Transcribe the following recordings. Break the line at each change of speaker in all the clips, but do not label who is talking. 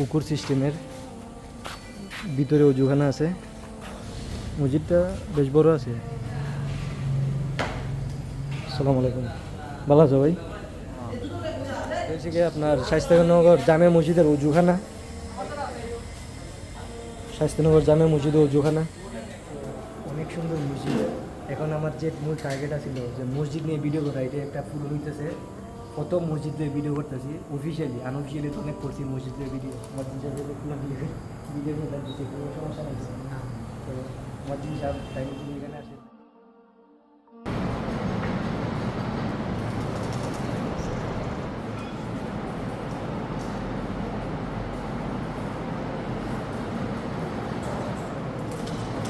পুকুর সিস্টেমের ভিতরে অজুখানা আছে। মসজিদটা বেশ বড় আছে। সালাম আলাইকুম। ভালো আছো ভাই? কি আপনার স্বাস্থ্যনগর জামে মসজিদের অজুখানা। স্বাস্থ্যনগর জামে মসজিদের অজুখানা। অনেক সুন্দর মসজিদ। এখন আমার যে মূল টার্গেট ছিল যে মসজিদ নিয়ে ভিডিও করা এটা একটা ফুল হইতেছে কত মসজিদ নিয়ে ভিডিও করতেছি অফিসিয়ালি আনঅফিসিয়ালি তো অনেক করছি মসজিদের ভিডিও মসজিদ ভিডিও করে দিচ্ছি কোনো সমস্যা তো মসজিদ এখানে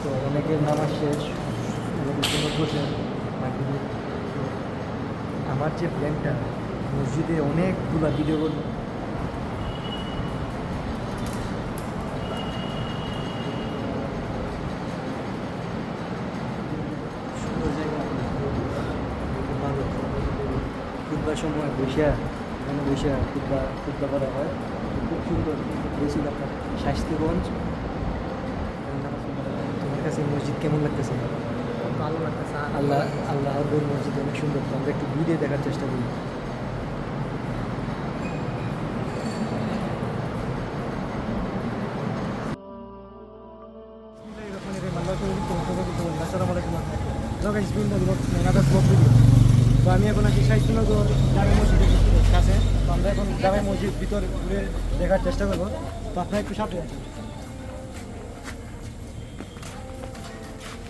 তো অনেকের নামাজ শেষ আমার যে প্ল্যানটা মসজিদে অনেকগুলো ভিডিও ভালো খুববার সময় বসে এখানে বসে খুববা খুববা করা হয় খুব সুন্দর বলছিল আপনার স্বাস্থ্যগঞ্জ তোমার কাছে মসজিদ কেমন লাগতেছে?
ভালো লাগতেছে।
আল্লাহ আল্লাহ আকবর মসজিদ অনেক সুন্দর। আমরা একটু ভিডিও দেখার চেষ্টা করি। তো আমি এখন আছি শাহিদনগর জামে মসজিদের কাছে। তো আমরা এখন জামে মসজিদ ভিতরে ঘুরে দেখার চেষ্টা করব। তো একটু সাথে আছেন।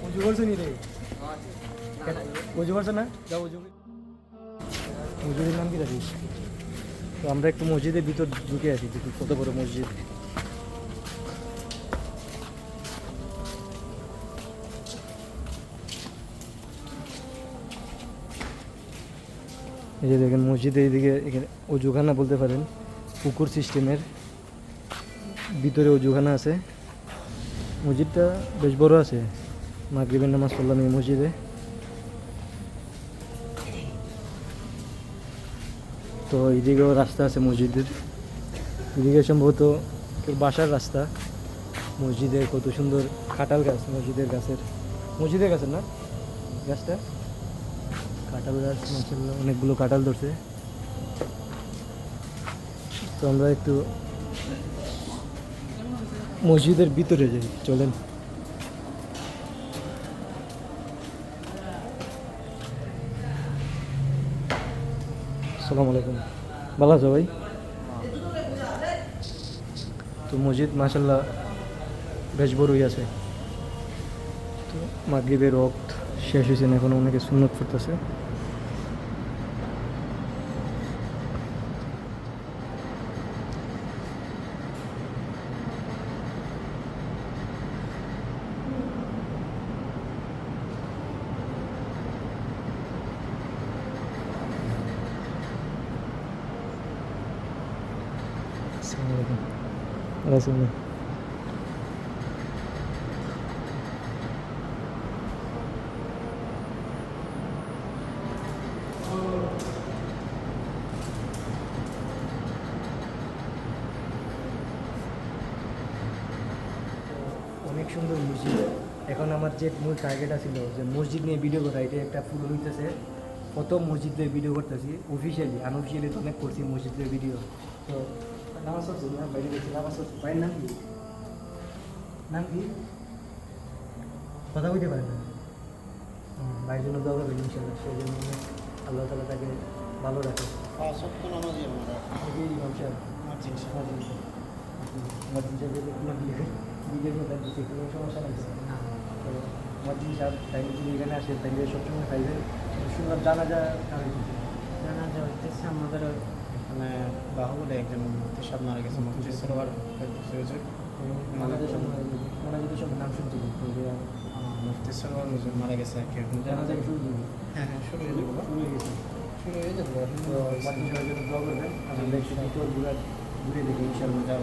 উজু রে? উজু না? যাও উজু মসজিদের নাম কি রাখিস তো আমরা একটু মসজিদের ভিতর ঢুকে আছি কত বড় মসজিদ। এই যে দেখেন মসজিদের এইদিকে, এখানে অজুখানা বলতে পারেন, পুকুর সিস্টেমের ভিতরে অজুখানা আছে। মসজিদটা বেশ বড় আছে, মাগরিবের নামাজ পড়লাম এই মসজিদে। তো এইদিকেও রাস্তা আছে মসজিদের। এদিকে সম্ভবত বাসার রাস্তা। মসজিদের কত সুন্দর কাঁঠাল গাছ, মসজিদের গাছের। মসজিদের গাছের না? গাছটা? কাঁঠাল গাছ মাসাল্লাহ অনেকগুলো কাঁঠাল ধরছে। তো আমরা একটু মসজিদের ভিতরে যাই, চলেন। সালাম আলাইকুম। ভালো আছো ভাই? তো মসজিদ মাসাল্লাহ বেশ বড়ই আছে। তো মাগরিবের রক্ত শেষ হয়েছে না এখন অনেকে সুন্নত পড়তেছে আসসালামু আছেন ভাই? অনেক সুন্দর মসজিদ এখন আমার যে মূল টার্গেট ছিল যে মসজিদ নিয়ে ভিডিও করা এটা একটা ফুল হইতেছে। কত মসজিদ নিয়ে ভিডিও করতেছি অফিসিয়ালি আনঅফিসিয়ালি তো অনেক করছি মসজিদের ভিডিও তো নামাজ না বাইরে গেছি নামাজ ভাইয়ের নাম কি? নাম কি? কথা বলতে পারে না। ভাইয়ের জন্য হবে ইনশাল্লাহ সেই জন্য আল্লাহ তালা তাকে ভালো রাখে। এই ইমাম সাহেব। মসজিদ কোনো সমস্যা নেই তো মসজিদ সাহেব তাই যদি এখানে আসে তাইলে সবসময় খাইবে। সুন্দর জানা যায়
জানা যায় হইতেছে আমাদের মানে বাহুবলে একজন মুফতি সাহেব মারা গেছে সরোয়ার হুজুর
আমাদের সব নাম শুনতে
মুফতি হুজুর মারা গেছে আর কি
জানা যায় শুরু
হ্যাঁ হ্যাঁ শুরু হয়ে যাব।
শুরু হয়ে গেছে।
শুরু হয়ে যাব
তো মসজিদ সাহেবের জন্য দোয়া করবেন। আমরা ঘুরে দেখি ইনশাল্লাহ যাও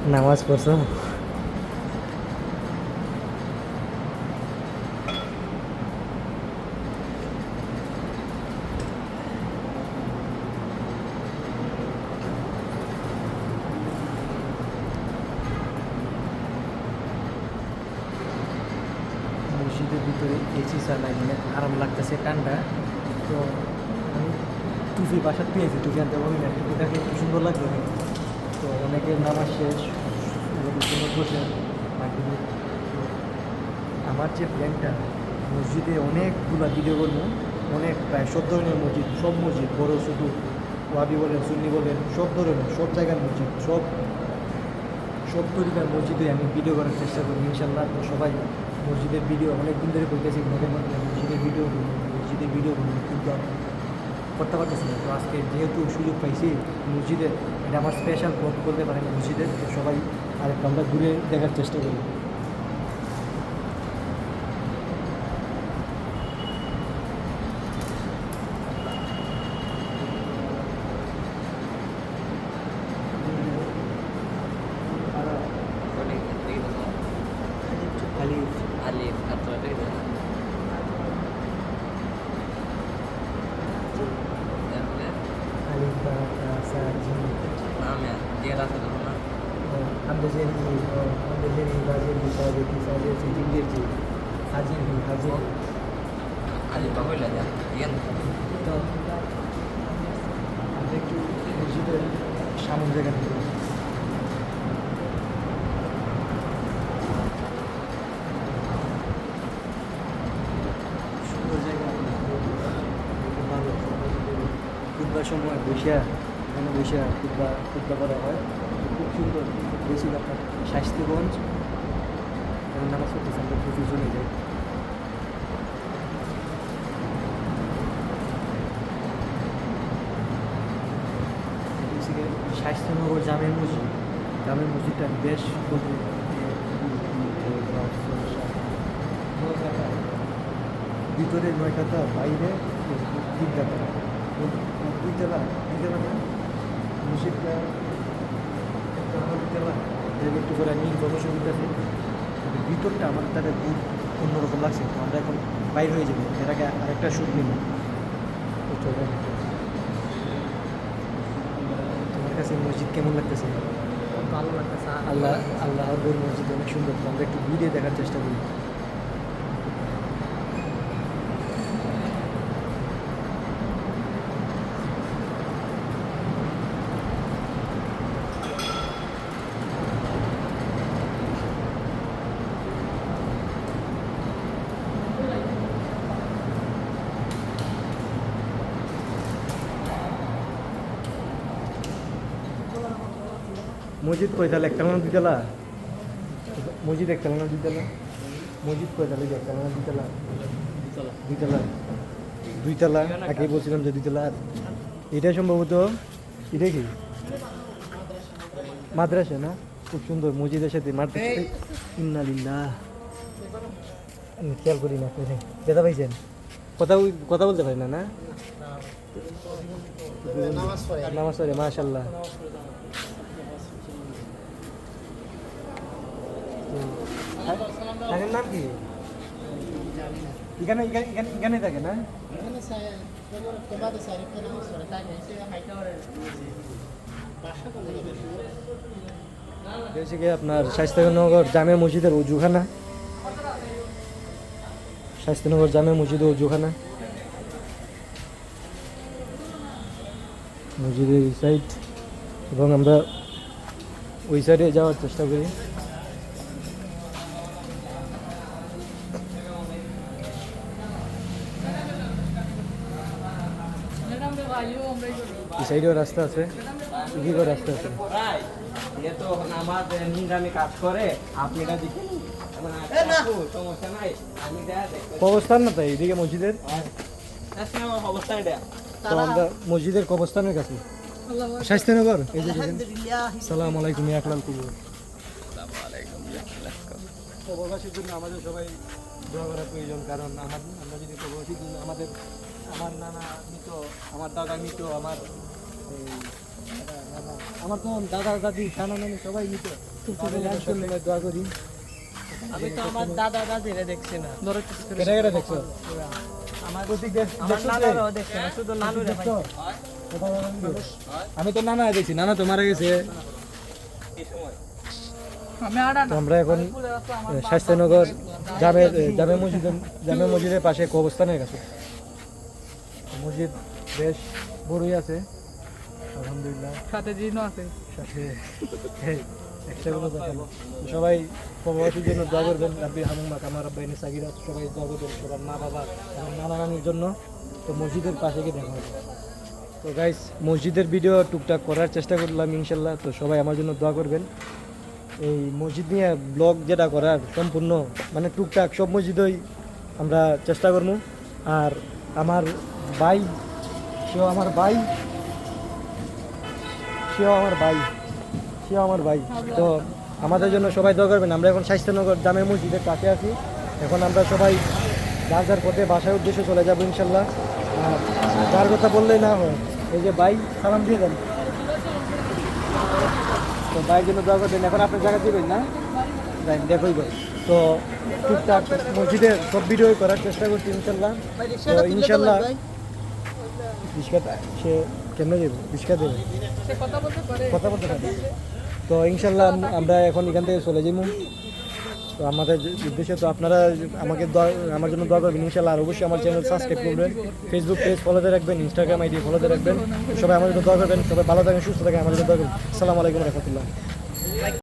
নামাজ পড়ছো? আরাম লাগতেছে তো আমি টুপি বাসার পেয়েছি টুপি আনতে পারি না টুপিটাকে সুন্দর লাগবে। তো অনেকের নামাজ শেষ। আমার যে প্ল্যানটা, মসজিদে অনেকগুলো ভিডিও করব, অনেক প্রায় সব ধরনের মসজিদ, সব মসজিদ, বড় শুধু ওয়াবি বলেন, সুন্নি বলেন, সব ধরনের, সব জায়গার মসজিদ, সব সব তরিকার মসজিদে আমি ভিডিও করার চেষ্টা করি ইনশাল্লাহ সবাই মসজিদের ভিডিও অনেক দিন ধরে করতেছি মধ্যে মধ্যে মসজিদের ভিডিও করি মসজিদের ভিডিও করি কিন্তু করতে পারতেছি না। তো আজকে যেহেতু সুযোগ পাইছি মসজিদের এটা আমার স্পেশাল ব্লগ করতে পারেন মসজিদের তো সবাই আরেকটু আমরা ঘুরে দেখার চেষ্টা করি খালি
Alif atau apa gitu? Ya, ya.
খালি বা সাজি
Namanya dia rasa dulu nah.
আমরা যে আমরা যে বাজে সাজে কি সাজে জিঙ্গের যে হাজির হি হাজির
ya? Iya.
তো একটু মসজিদের সামন জায়গা থেকে সময় বসিয়া এখানে বসিয়া খুববা খুববা করা হয় খুব সুন্দর বেশি আপনার স্বাস্থ্যগঞ্জ এবং নামাজ পড়তেছে, আমরা প্রচুর চলে যাই। স্বাস্থ্যনগর জামে মসজিদ। জামে মসজিদটা বেশ ভিতরে নয় কাতা বাইরে তিন কাতা দুইতলা দুইতলা না? মসজিদটা একটা হলো একটু করে আমি ইনফরমেশন দিতেছি ভিতরটা আমার তাদের খুব অন্যরকম লাগছে। তো আমরা এখন বাইর হয়ে যাব। এর আগে আরেকটা শ্যুট নিব। তোমার কাছে মসজিদ কেমন লাগতেছে?
ভালো লাগতেছে।
আল্লাহ আল্লাহর মসজিদ অনেক সুন্দর। তো আমরা একটু ভিডিও দেখার চেষ্টা করি। মসজিদ কয়তালা একতলা না দুইতলা মসজিদ একতলা না দুইতলা মসজিদ কয়তালা একতলা না দুইতলা দুইতলা দুইতলা আগেই বলছিলাম যে দুইতলা আর এটা সম্ভবত। এটা কি? মাদ্রাসা না? খুব সুন্দর। মসজিদের সাথে মাদ্রাসা ইন্নালিল্লাহ আমি খেয়াল করি না আপনি। যেতে পাইছেন কথা কথা বলতে পারি না না? নামাজ পড়ে। মাশাল্লাহ তাদের নাম কি? এখানে এখানে থাকে না? হচ্ছে কি আপনার স্বাস্থ্যনগর জামে মসজিদের উজুখানা? স্বাস্থ্যনগর জামে মসজিদের উজুখানা? মসজিদের এই সাইড এবং আমরা ওই সাইডে যাওয়ার চেষ্টা করি। এই সাইডেও রাস্তা আছে। এদিকেও রাস্তা আছে।
এ তো আমার নিন্দামি কাজ করে আপনি এটা দেখেন। সমস্যা নাই। আমি দেখা
কবস্থান না তাই? এদিকে মসজিদের? আমরা মসজিদের কবস্থানের কাছে। শাস্তিনগর এই যে দেখেন। সালাম আলাইকুম একলাল কুবুর। প্রবাসীর জন্য আমাদের সবাই দোয়া করা প্রয়োজন কারণ আমার আমরা যদি প্রবাসীর জন্য আমাদের আমার নানা মৃত আমার দাদা মৃত আমার আমার তো দাদা দাদি নানা নানি সবাই মৃত দোয়া করি।
আমি তো আমার দাদা দাদিরে দেখছি না।
দেখছ? নানা আমি তো নানা দেখছি নানা তো মারা গেছে। আমরা এখন স্বাস্থ্যনগর জামে জামে মসজিদের জামে মসজিদের পাশে কবস্থানের কাছে। মসজিদ বেশ বড়ই আছে। আলহামদুলিল্লাহ।
সাথে জিনও আছে।
সাথে সবাই প্রবাসীর জন্য দোয়া করবেন। রাব্বি হামুমাক আমার আব্বাইনি সাগিরা। সবাই দোয়া করবেন সবার মা বাবা এবং নানা নানির জন্য। তো মসজিদের পাশে গিয়ে দেখা হবে। তো গাইস মসজিদের ভিডিও টুকটাক করার চেষ্টা করলাম ইনশাল্লাহ। তো সবাই আমার জন্য দোয়া করবেন। এই মসজিদ নিয়ে ব্লগ যেটা করার সম্পূর্ণ মানে টুকটাক সব মসজিদই আমরা চেষ্টা করব। আর আমার ভাই সেও আমার ভাই। সেও আমার ভাই। সেও আমার ভাই। তো আমাদের জন্য সবাই দোয়া করবেন। আমরা এখন স্বাস্থ্যনগর জামে মসজিদের কাছে আছি। এখন আমরা সবাই যার যার পথে বাসার উদ্দেশ্যে চলে যাব ইনশাল্লাহ। যার কথা বললেই না হয় এই যে ভাই সালাম দিয়ে দেন। তো ভাইয়ের জন্য দোয়া করবেন। এখন আপনার জায়গা দিবেন না? যাই দেখোই তো টুকটাক মসজিদের সব ভিডিও করার চেষ্টা করছি ইনশাল্লাহ। তো ইনশাল্লাহ রিক্সা সে কেমনে দেবে রিক্সা দেবে। কথা বলতে পারি। তো ইনশাল্লাহ আমরা এখন এখান থেকে চলে যাব তো আমাদের উদ্দেশ্যে তো আপনারা আমাকে আমার জন্য দোয়া করবেন ইনশাল্লাহ। আর অবশ্যই আমার চ্যানেল সাবস্ক্রাইব করবেন। ফেসবুক পেজ ফলোতে রাখবেন ইনস্টাগ্রাম আইডি ফলোতে রাখবেন। সবাই আমার জন্য দোয়া করবেন। সবাই ভালো থাকেন সুস্থ থাকেন। আমার জন্য দোয়া করবেন। আসসালামু আলাইকুম রহমতুল্লাহ।